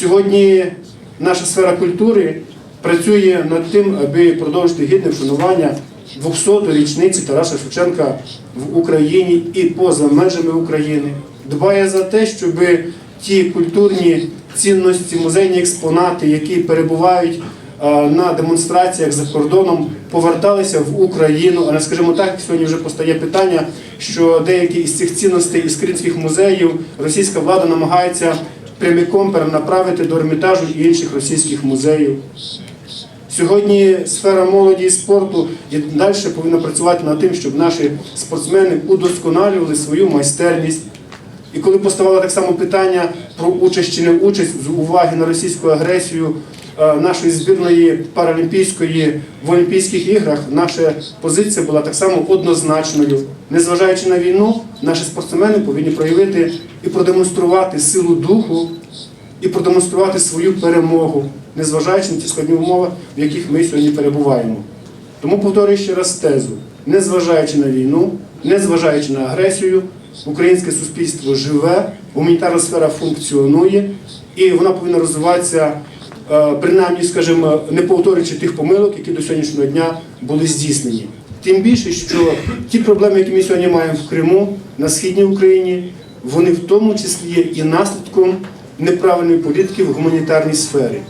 Сьогодні наша сфера культури працює над тим, аби продовжити гідне вшанування 200-ї річниці Тараса Шевченка в Україні і поза межами України. Дбає за те, щоб ті культурні цінності, музейні експонати, які перебувають на демонстраціях за кордоном, поверталися в Україну. Але, скажімо так, сьогодні вже постає питання, що деякі із цих цінностей із кримських музеїв російська влада намагається прямиком перенаправити до Ермітажу і інших російських музеїв. Сьогодні сфера молоді і спорту далі повинна працювати над тим, щоб наші спортсмени удосконалювали свою майстерність. І коли поставало так само питання про участь чи не участь з уваги на російську агресію нашої збірної паралімпійської в Олімпійських іграх, наша позиція була так само однозначною. Незважаючи на війну, наші спортсмени повинні проявити і продемонструвати силу духу і продемонструвати свою перемогу, незважаючи на ті складні умови, в яких ми сьогодні перебуваємо. Тому повторюю ще раз тезу: незважаючи на війну, незважаючи на агресію, українське суспільство живе, гуманітарна сфера функціонує, і вона повинна розвиватися, е, принаймні, скажімо, не повторюючи тих помилок, які до сьогоднішнього дня були здійснені. Тим більше, що ті проблеми, які ми сьогодні маємо в Криму, на східній Україні, вони в тому числі є і наслідком неправильної політики в гуманітарній сфері.